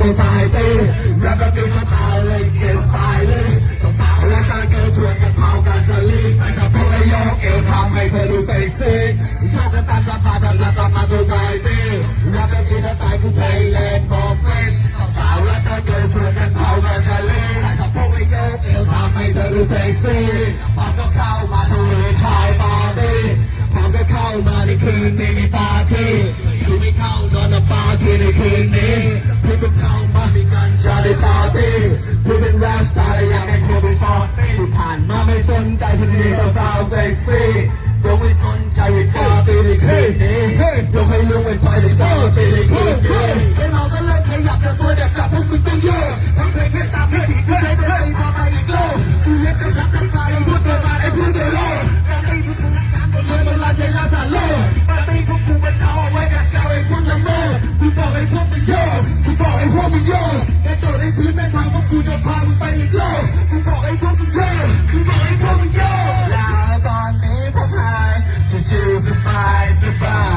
โซซายตี้แรปแบบมีสไตล์เลยเกสไตล์เลยสาวและการเกิดชวนกันเผากันจะรีบใส่กับพวกไอ้ยกเอวทำให้เธอดูเซ็กซี่โยกกันตามสภาพแบบละตามมาโซซายตี้แรปแบบมีสไตล์คือเพลงเลนบอกเฟ้นสาวและการเกิดชวนกันเผากันจะรีบใส่กับพวกไอ้ยกเอวทำให้เธอดูเซ็กซี่พร้อมก็เข้ามาทะเลทายปาร์ตี้พร้อมก็เข้ามาในคืนนี้มีปาร์ตี้คือไม่เข้านอนปาร์ตี้ในคืนนี้ เพื่อนเข้ามามีการจะได้ปาร์ตี้เพื่อเป็นแรปสไตล์อยากให้เธอไปชอบที่ผ่านมาไม่สนใจที่นี่สาวๆเซ็กซี่ยังไม่สนใจในปาร์ you're going Survive, survive.